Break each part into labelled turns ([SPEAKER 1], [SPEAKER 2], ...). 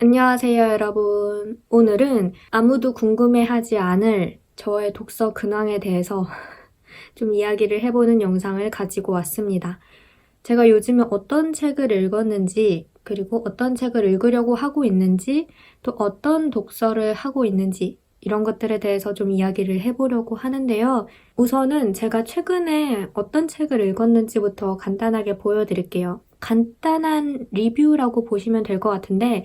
[SPEAKER 1] 안녕하세요, 여러분. 오늘은 아무도 궁금해하지 않을 저의 독서 근황에 대해서 좀 이야기를 해보는 영상을 가지고 왔습니다. 제가 요즘에 어떤 책을 읽었는지, 그리고 어떤 책을 읽으려고 하고 있는지, 또 어떤 독서를 하고 있는지, 이런 것들에 대해서 좀 이야기를 해보려고 하는데요. 우선은 제가 최근에 어떤 책을 읽었는지부터 간단하게 보여드릴게요. 간단한 리뷰라고 보시면 될 것 같은데,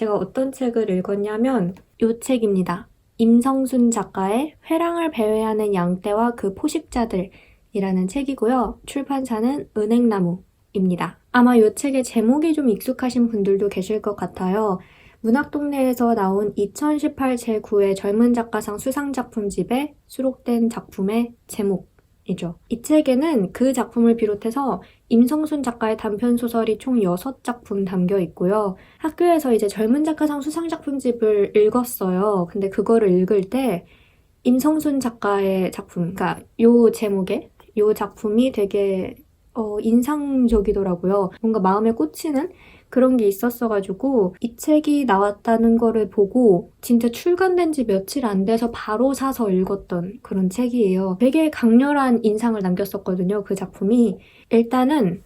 [SPEAKER 1] 제가 어떤 책을 읽었냐면 이 책입니다. 임성순 작가의 회랑을 배회하는 양떼와 그 포식자들이라는 책이고요. 출판사는 은행나무입니다. 아마 이 책의 제목이 좀 익숙하신 분들도 계실 것 같아요. 문학동네에서 나온 2018 제9회 젊은 작가상 수상작품집에 수록된 작품의 제목 이죠. 이 책에는 그 작품을 비롯해서 임성순 작가의 단편 소설이 총 6작품 담겨 있고요. 학교에서 이제 젊은 작가상 수상작품집을 읽었어요. 근데 그거를 읽을 때 임성순 작가의 작품, 그러니까 요 제목의 요 작품이 되게 어, 인상적이더라고요. 뭔가 마음에 꽂히는 그런 게 있었어가지고 이 책이 나왔다는 거를 보고 진짜 출간된 지 며칠 안 돼서 바로 사서 읽었던 그런 책이에요. 되게 강렬한 인상을 남겼었거든요. 그 작품이. 일단은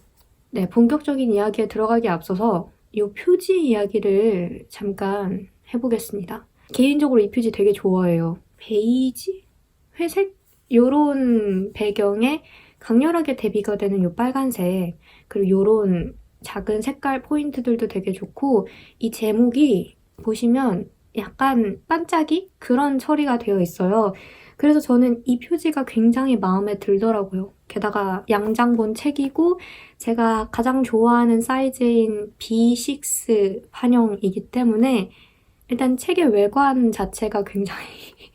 [SPEAKER 1] 네, 본격적인 이야기에 들어가기 앞서서 이 표지 이야기를 잠깐 해보겠습니다. 개인적으로 이 표지 되게 좋아해요. 베이지? 회색? 요런 배경에 강렬하게 대비가 되는 요 빨간색 그리고 요런 작은 색깔 포인트들도 되게 좋고 이 제목이 보시면 약간 반짝이 그런 처리가 되어 있어요. 그래서 저는 이 표지가 굉장히 마음에 들더라고요. 게다가 양장본 책이고 제가 가장 좋아하는 사이즈인 B6 판형이기 때문에 일단 책의 외관 자체가 굉장히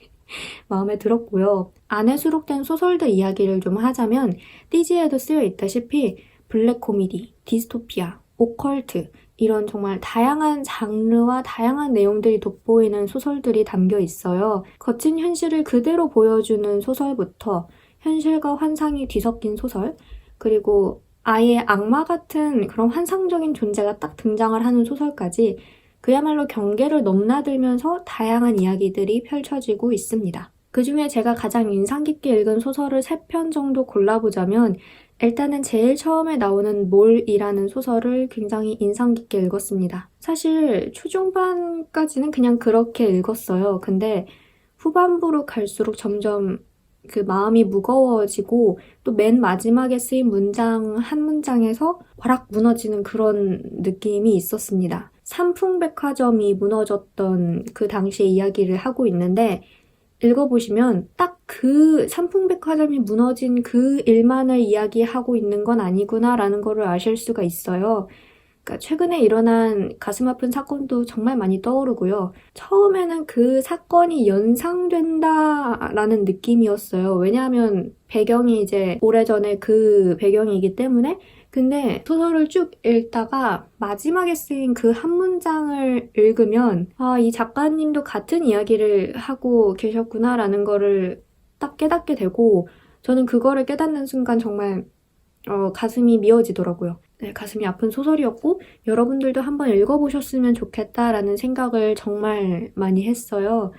[SPEAKER 1] 마음에 들었고요. 안에 수록된 소설들 이야기를 좀 하자면 띠지에도 쓰여 있다시피 블랙 코미디, 디스토피아, 오컬트 이런 정말 다양한 장르와 다양한 내용들이 돋보이는 소설들이 담겨 있어요. 거친 현실을 그대로 보여주는 소설부터 현실과 환상이 뒤섞인 소설, 그리고 아예 악마 같은 그런 환상적인 존재가 딱 등장을 하는 소설까지 그야말로 경계를 넘나들면서 다양한 이야기들이 펼쳐지고 있습니다. 그 중에 제가 가장 인상 깊게 읽은 소설을 3편 정도 골라보자면 일단은 제일 처음에 나오는 몰이라는 소설을 굉장히 인상 깊게 읽었습니다. 사실 초중반까지는 그냥 그렇게 읽었어요. 근데 후반부로 갈수록 점점 그 마음이 무거워지고 또 맨 마지막에 쓰인 문장 한 문장에서 와락 무너지는 그런 느낌이 있었습니다. 삼풍백화점이 무너졌던 그 당시의 이야기를 하고 있는데 읽어보시면 딱 그 삼풍백화점이 무너진 그 일만을 이야기하고 있는 건 아니구나라는 거를 아실 수가 있어요. 그러니까 최근에 일어난 가슴 아픈 사건도 정말 많이 떠오르고요. 처음에는 그 사건이 연상된다라는 느낌이었어요. 왜냐하면 배경이 이제 오래전에 그 배경이기 때문에 근데 소설을 쭉 읽다가 마지막에 쓰인 그 한 문장을 읽으면 아, 이 작가님도 같은 이야기를 하고 계셨구나라는 거를 딱 깨닫게 되고 저는 그거를 깨닫는 순간 정말 어, 가슴이 미어지더라고요. 네, 가슴이 아픈 소설이었고 여러분들도 한번 읽어보셨으면 좋겠다라는 생각을 정말 많이 했어요.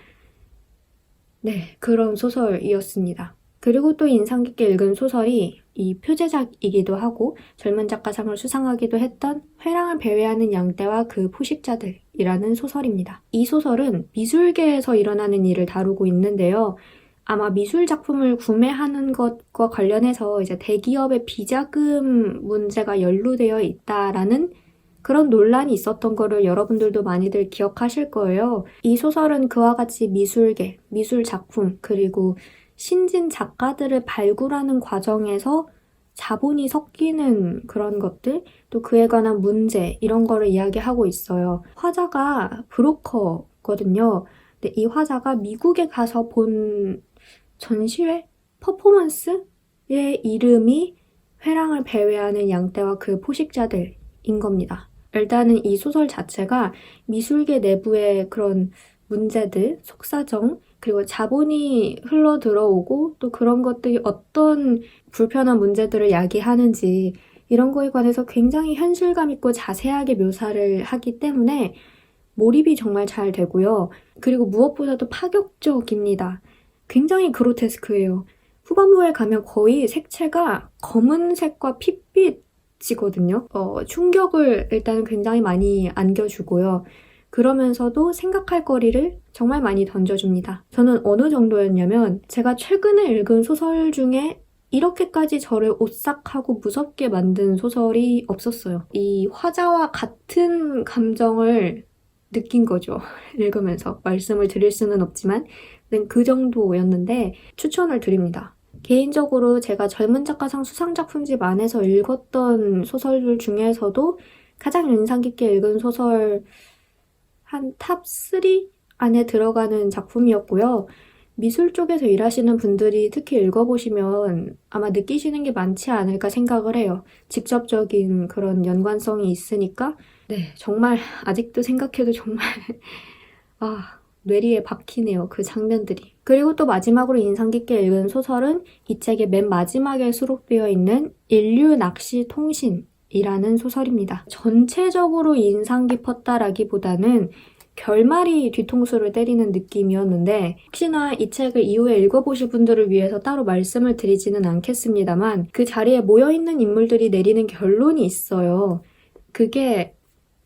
[SPEAKER 1] 네, 그런 소설이었습니다. 그리고 또 인상 깊게 읽은 소설이 이 표제작이기도 하고 젊은 작가상을 수상하기도 했던 회랑을 배회하는 양떼와 그 포식자들이라는 소설입니다. 이 소설은 미술계에서 일어나는 일을 다루고 있는데요. 아마 미술 작품을 구매하는 것과 관련해서 이제 대기업의 비자금 문제가 연루되어 있다라는 그런 논란이 있었던 거를 여러분들도 많이들 기억하실 거예요. 이 소설은 그와 같이 미술계, 미술 작품, 그리고 신진 작가들을 발굴하는 과정에서 자본이 섞이는 그런 것들, 또 그에 관한 문제, 이런 거를 이야기하고 있어요. 화자가 브로커거든요. 근데 이 화자가 미국에 가서 본 전시회? 퍼포먼스의 이름이 회랑을 배회하는 양떼와 그 포식자들인 겁니다. 일단은 이 소설 자체가 미술계 내부의 그런 문제들, 속사정, 그리고 자본이 흘러 들어오고 또 그런 것들이 어떤 불편한 문제들을 야기하는지 이런 거에 관해서 굉장히 현실감 있고 자세하게 묘사를 하기 때문에 몰입이 정말 잘 되고요. 그리고 무엇보다도 파격적입니다. 굉장히 그로테스크해요. 후반부에 가면 거의 색채가 검은색과 핏빛이거든요. 어, 충격을 일단 굉장히 많이 안겨주고요. 그러면서도 생각할 거리를 정말 많이 던져줍니다. 저는 어느 정도였냐면 제가 최근에 읽은 소설 중에 이렇게까지 저를 오싹하고 무섭게 만든 소설이 없었어요. 이 화자와 같은 감정을 느낀 거죠. 읽으면서. 말씀을 드릴 수는 없지만, 그 정도였는데 추천을 드립니다. 개인적으로 제가 젊은 작가상 수상작품집 안에서 읽었던 소설들 중에서도 가장 인상 깊게 읽은 소설 한 탑 3 안에 들어가는 작품이었고요. 미술 쪽에서 일하시는 분들이 특히 읽어보시면 아마 느끼시는 게 많지 않을까 생각을 해요. 직접적인 그런 연관성이 있으니까. 네, 정말 아직도 생각해도 정말 아, 뇌리에 박히네요. 그 장면들이. 그리고 또 마지막으로 인상 깊게 읽은 소설은 이 책의 맨 마지막에 수록되어 있는 인류 낚시 통신 이라는 소설입니다. 전체적으로 인상 깊었다라기보다는 결말이 뒤통수를 때리는 느낌이었는데 혹시나 이 책을 이후에 읽어보실 분들을 위해서 따로 말씀을 드리지는 않겠습니다만 그 자리에 모여있는 인물들이 내리는 결론이 있어요. 그게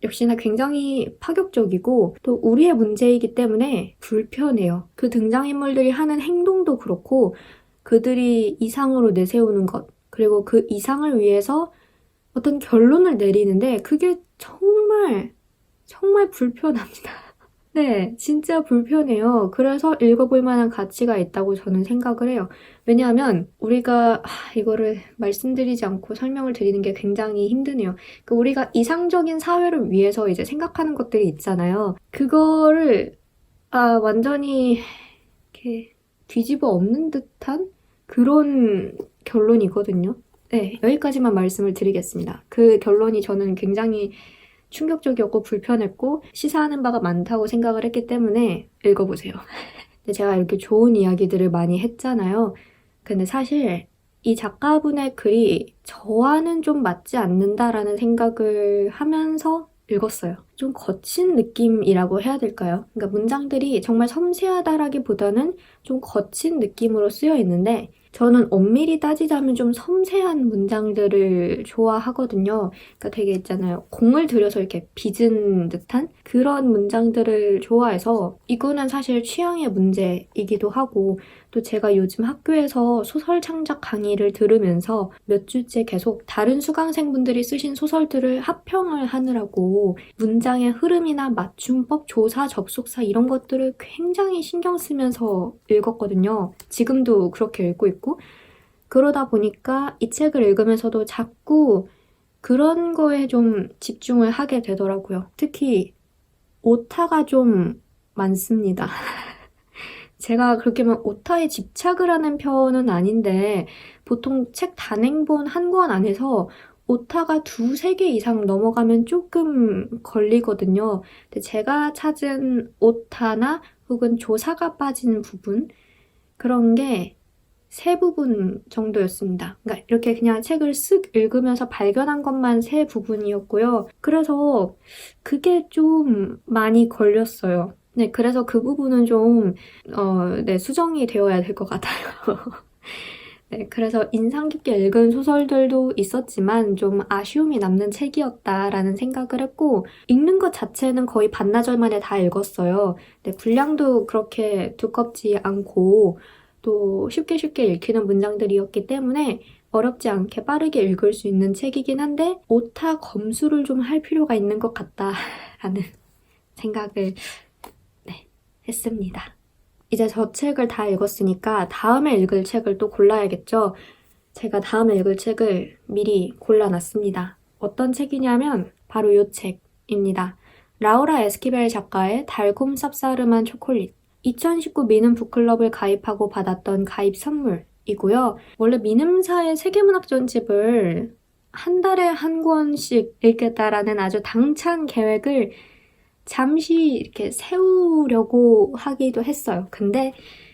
[SPEAKER 1] 역시나 굉장히 파격적이고 또 우리의 문제이기 때문에 불편해요. 그 등장인물들이 하는 행동도 그렇고 그들이 이상으로 내세우는 것 그리고 그 이상을 위해서 어떤 결론을 내리는데 그게 정말 정말 불편합니다. 네, 진짜 불편해요. 그래서 읽어볼 만한 가치가 있다고 저는 생각을 해요. 왜냐하면 우리가 하, 이거를 말씀드리지 않고 설명을 드리는 게 굉장히 힘드네요. 그 우리가 이상적인 사회를 위해서 이제 생각하는 것들이 있잖아요. 그거를 아, 완전히 이렇게 뒤집어 엎는 듯한 그런 결론이거든요. 네, 여기까지만 말씀을 드리겠습니다. 그 결론이 저는 굉장히 충격적이었고 불편했고 시사하는 바가 많다고 생각을 했기 때문에 읽어보세요. 제가 이렇게 좋은 이야기들을 많이 했잖아요. 근데 사실 이 작가분의 글이 저와는 좀 맞지 않는다라는 생각을 하면서 읽었어요. 좀 거친 느낌이라고 해야 될까요? 그러니까 문장들이 정말 섬세하다라기보다는 좀 거친 느낌으로 쓰여 있는데 저는 엄밀히 따지자면 좀 섬세한 문장들을 좋아하거든요. 그러니까 되게 있잖아요. 공을 들여서 이렇게 빚은 듯한 그런 문장들을 좋아해서 이거는 사실 취향의 문제이기도 하고 또 제가 요즘 학교에서 소설 창작 강의를 들으면서 몇 주째 계속 다른 수강생분들이 쓰신 소설들을 합평을 하느라고 문장의 흐름이나 맞춤법, 조사, 접속사 이런 것들을 굉장히 신경 쓰면서 읽었거든요. 지금도 그렇게 읽고 있고 그러다 보니까 이 책을 읽으면서도 자꾸 그런 거에 좀 집중을 하게 되더라고요. 특히 오타가 좀 많습니다. 제가 그렇게 막 오타에 집착을 하는 편은 아닌데 보통 책 단행본 한 권 안에서 오타가 두세 개 이상 넘어가면 조금 걸리거든요. 근데 제가 찾은 오타나 혹은 조사가 빠진 부분 그런 게 세 부분 정도였습니다. 그러니까 이렇게 그냥 책을 쓱 읽으면서 발견한 것만 세 부분이었고요. 그래서 그게 좀 많이 걸렸어요. 네, 그래서 그 부분은 좀, 어, 네, 수정이 되어야 될 것 같아요. 네, 그래서 인상 깊게 읽은 소설들도 있었지만 좀 아쉬움이 남는 책이었다라는 생각을 했고, 읽는 것 자체는 거의 반나절 만에 다 읽었어요. 네, 분량도 그렇게 두껍지 않고, 또 쉽게 쉽게 읽히는 문장들이었기 때문에 어렵지 않게 빠르게 읽을 수 있는 책이긴 한데, 오타 검수를 좀 할 필요가 있는 것 같다라는 생각을 했습니다. 이제 저 책을 다 읽었으니까 다음에 읽을 책을 또 골라야겠죠? 제가 다음에 읽을 책을 미리 골라놨습니다. 어떤 책이냐면 바로 이 책입니다. 라우라 에스키벨 작가의 달콤 쌉싸름한 초콜릿. 2019 미는 북클럽을 가입하고 받았던 가입 선물이고요. 원래 미음사의 세계문학 전집을 한 달에 한 권씩 읽겠다라는 아주 당찬 계획을 잠시 이렇게 세우려고 하기도 했어요. 근데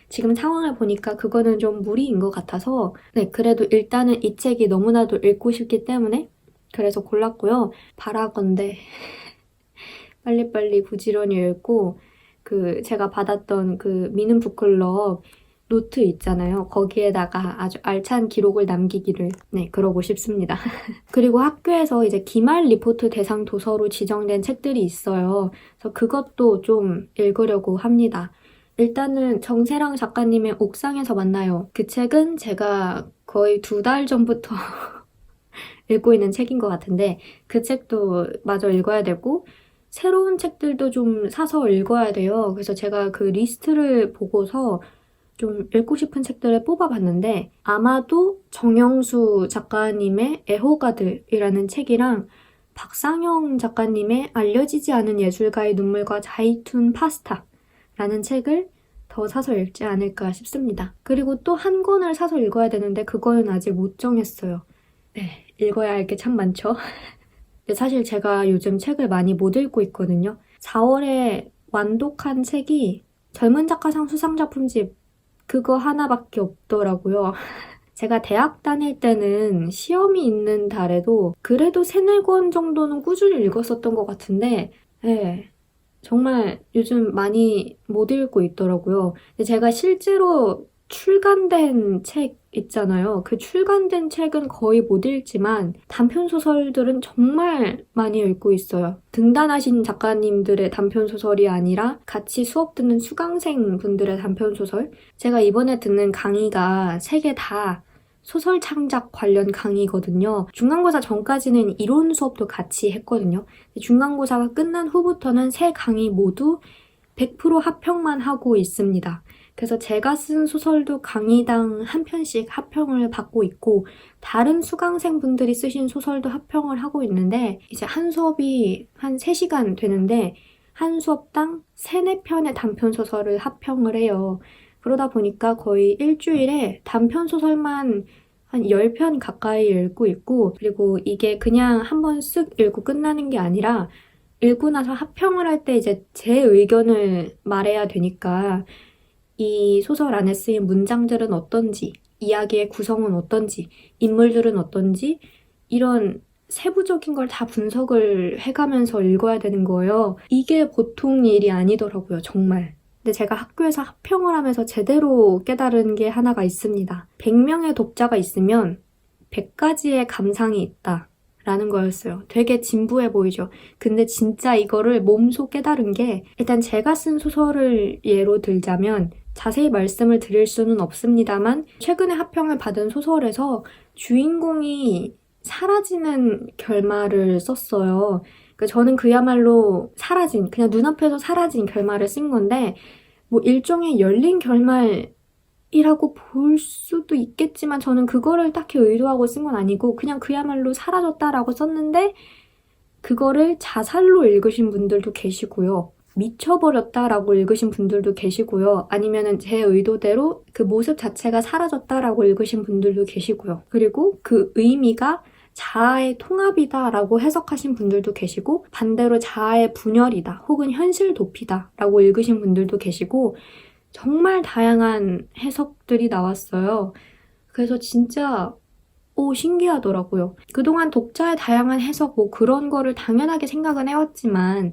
[SPEAKER 1] 지금 상황을 보니까 그거는 좀 무리인 것 같아서 네, 그래도 일단은 이 책이 너무나도 읽고 싶기 때문에 그래서 골랐고요. 바라건대 빨리빨리 부지런히 읽고 그 제가 받았던 그 미는 북클럽 노트 있잖아요. 거기에다가 아주 알찬 기록을 남기기를 네, 그러고 싶습니다. 그리고 학교에서 이제 기말 리포트 대상 도서로 지정된 책들이 있어요. 그래서 그것도 좀 읽으려고 합니다. 일단은 정세랑 작가님의 옥상에서 만나요. 그 책은 제가 거의 두 달 전부터 읽고 있는 책인 것 같은데 그 책도 마저 읽어야 되고 새로운 책들도 좀 사서 읽어야 돼요. 그래서 제가 그 리스트를 보고서 좀 읽고 싶은 책들을 뽑아봤는데 아마도 정영수 작가님의 애호가들이라는 책이랑 박상영 작가님의 알려지지 않은 예술가의 눈물과 자이툰 파스타라는 책을 더 사서 읽지 않을까 싶습니다. 그리고 또 한 권을 사서 읽어야 되는데 그거는 아직 못 정했어요. 네, 읽어야 할 게 참 많죠. 근데 사실 제가 요즘 책을 많이 못 읽고 있거든요. 4월에 완독한 책이 젊은 작가상 수상작품집 그거 하나밖에 없더라고요. 제가 대학 다닐 때는 시험이 있는 달에도 그래도 세네 권 정도는 꾸준히 읽었었던 것 같은데, 네, 정말 요즘 많이 못 읽고 있더라고요. 제가 실제로 출간된 책 있잖아요. 그 출간된 책은 거의 못 읽지만 단편 소설들은 정말 많이 읽고 있어요. 등단하신 작가님들의 단편 소설이 아니라 같이 수업 듣는 수강생 분들의 단편 소설. 제가 이번에 듣는 강의가 세 개 다 소설 창작 관련 강의거든요. 중간고사 전까지는 이론 수업도 같이 했거든요. 중간고사가 끝난 후부터는 세 강의 모두 100% 합평만 하고 있습니다. 그래서 제가 쓴 소설도 강의당 한 편씩 합평을 받고 있고 다른 수강생 분들이 쓰신 소설도 합평을 하고 있는데 이제 한 수업이 한 3시간 되는데 한 수업당 3, 4편의 단편 소설을 합평을 해요. 그러다 보니까 거의 일주일에 단편 소설만 한 10편 가까이 읽고 있고 그리고 이게 그냥 한번 쓱 읽고 끝나는 게 아니라 읽고 나서 합평을 할 때 이제 제 의견을 말해야 되니까 이 소설 안에 쓰인 문장들은 어떤지, 이야기의 구성은 어떤지, 인물들은 어떤지, 이런 세부적인 걸 다 분석을 해가면서 읽어야 되는 거예요. 이게 보통 일이 아니더라고요, 정말. 근데 제가 학교에서 합평을 하면서 제대로 깨달은 게 하나가 있습니다. 100명의 독자가 있으면 100가지의 감상이 있다. 라는 거였어요. 되게 진부해 보이죠? 근데 진짜 이거를 몸소 깨달은 게 일단 제가 쓴 소설을 예로 들자면 자세히 말씀을 드릴 수는 없습니다만 최근에 합평을 받은 소설에서 주인공이 사라지는 결말을 썼어요. 그러니까 저는 그야말로 사라진, 그냥 눈앞에서 사라진 결말을 쓴 건데 뭐 일종의 열린 결말 이라고 볼 수도 있겠지만 저는 그거를 딱히 의도하고 쓴 건 아니고 그냥 그야말로 사라졌다라고 썼는데 그거를 자살로 읽으신 분들도 계시고요. 미쳐버렸다라고 읽으신 분들도 계시고요. 아니면은 제 의도대로 그 모습 자체가 사라졌다라고 읽으신 분들도 계시고요. 그리고 그 의미가 자아의 통합이다라고 해석하신 분들도 계시고 반대로 자아의 분열이다 혹은 현실 도피다라고 읽으신 분들도 계시고 정말 다양한 해석들이 나왔어요. 그래서 진짜 오 신기하더라고요. 그동안 독자의 다양한 해석 뭐 그런 거를 당연하게 생각은 해왔지만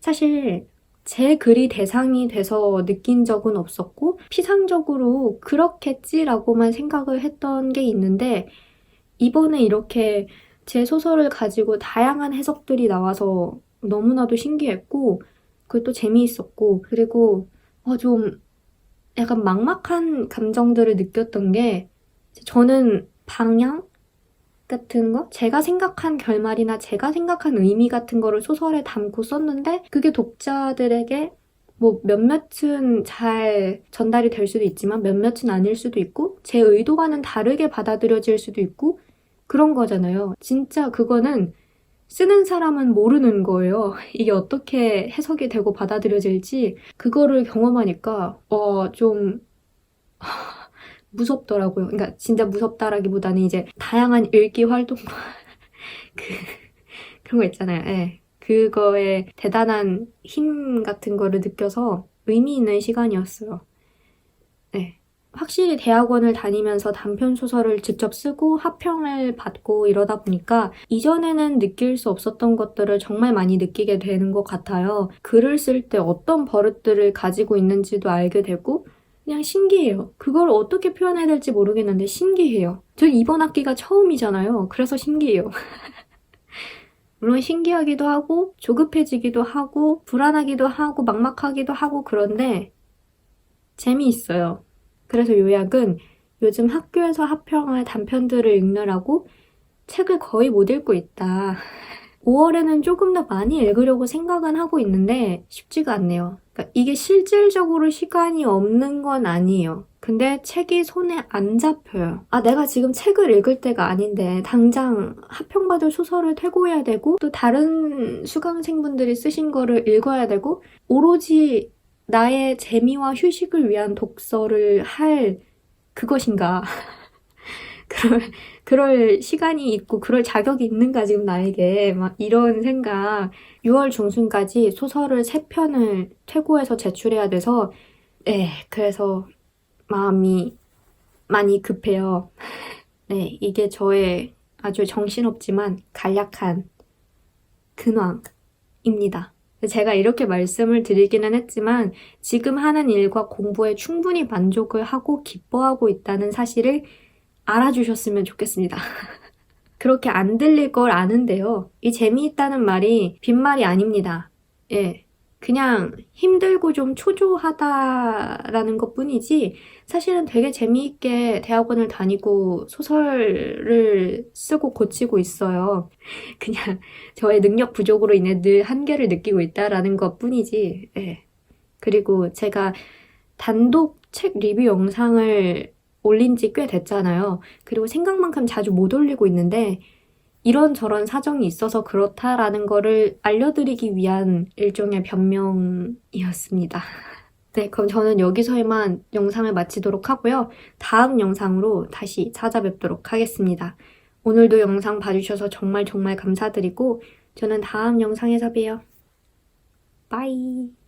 [SPEAKER 1] 사실 제 글이 대상이 돼서 느낀 적은 없었고 피상적으로 그렇겠지라고만 생각을 했던 게 있는데 이번에 이렇게 제 소설을 가지고 다양한 해석들이 나와서 너무나도 신기했고 또 재미있었고 그리고 어, 좀 약간 막막한 감정들을 느꼈던 게 저는 방향 같은 거? 제가 생각한 결말이나 제가 생각한 의미 같은 거를 소설에 담고 썼는데 그게 독자들에게 뭐 몇몇은 잘 전달이 될 수도 있지만 몇몇은 아닐 수도 있고 제 의도와는 다르게 받아들여질 수도 있고 그런 거잖아요. 진짜 그거는 쓰는 사람은 모르는 거예요. 이게 어떻게 해석이 되고 받아들여질지 그거를 경험하니까 어좀 무섭더라고요. 그러니까 진짜 무섭다라기보다는 이제 다양한 읽기 활동과 그 그런 거 있잖아요. 예. 그거에 대단한 힘 같은 거를 느껴서 의미 있는 시간이었어요. 네. 확실히 대학원을 다니면서 단편 소설을 직접 쓰고 합평을 받고 이러다 보니까 이전에는 느낄 수 없었던 것들을 정말 많이 느끼게 되는 것 같아요. 글을 쓸 때 어떤 버릇들을 가지고 있는지도 알게 되고 그냥 신기해요. 그걸 어떻게 표현해야 될지 모르겠는데 신기해요. 저 이번 학기가 처음이잖아요. 그래서 신기해요. 물론 신기하기도 하고 조급해지기도 하고 불안하기도 하고 막막하기도 하고 그런데 재미있어요. 그래서 요약은 요즘 학교에서 합평할 단편들을 읽느라고 책을 거의 못 읽고 있다. 5월에는 조금 더 많이 읽으려고 생각은 하고 있는데 쉽지가 않네요. 그러니까 이게 실질적으로 시간이 없는 건 아니에요. 근데 책이 손에 안 잡혀요. 아, 내가 지금 책을 읽을 때가 아닌데 당장 합평받을 소설을 퇴고해야 되고 또 다른 수강생분들이 쓰신 거를 읽어야 되고 오로지 나의 재미와 휴식을 위한 독서를 할 그것인가. 그럴, 그럴 시간이 있고 그럴 자격이 있는가 지금 나에게 막 이런 생각. 6월 중순까지 소설을 3편을 퇴고해서 제출해야 돼서 네 그래서 마음이 많이 급해요. 네 이게 저의 아주 정신없지만 간략한 근황입니다. 제가 이렇게 말씀을 드리기는 했지만 지금 하는 일과 공부에 충분히 만족을 하고 기뻐하고 있다는 사실을 알아주셨으면 좋겠습니다. 그렇게 안 들릴 걸 아는데요. 이 재미있다는 말이 빈말이 아닙니다. 예. 그냥 힘들고 좀 초조하다라는 것 뿐이지, 사실은 되게 재미있게 대학원을 다니고 소설을 쓰고 고치고 있어요. 그냥 저의 능력 부족으로 인해 늘 한계를 느끼고 있다라는 것 뿐이지, 예. 그리고 제가 단독 책 리뷰 영상을 올린 지 꽤 됐잖아요. 그리고 생각만큼 자주 못 올리고 있는데 이런저런 사정이 있어서 그렇다라는 거를 알려드리기 위한 일종의 변명이었습니다. 네, 그럼 저는 여기서에만 영상을 마치도록 하고요. 다음 영상으로 다시 찾아뵙도록 하겠습니다. 오늘도 영상 봐주셔서 정말 정말 감사드리고 저는 다음 영상에서 봬요. 빠이.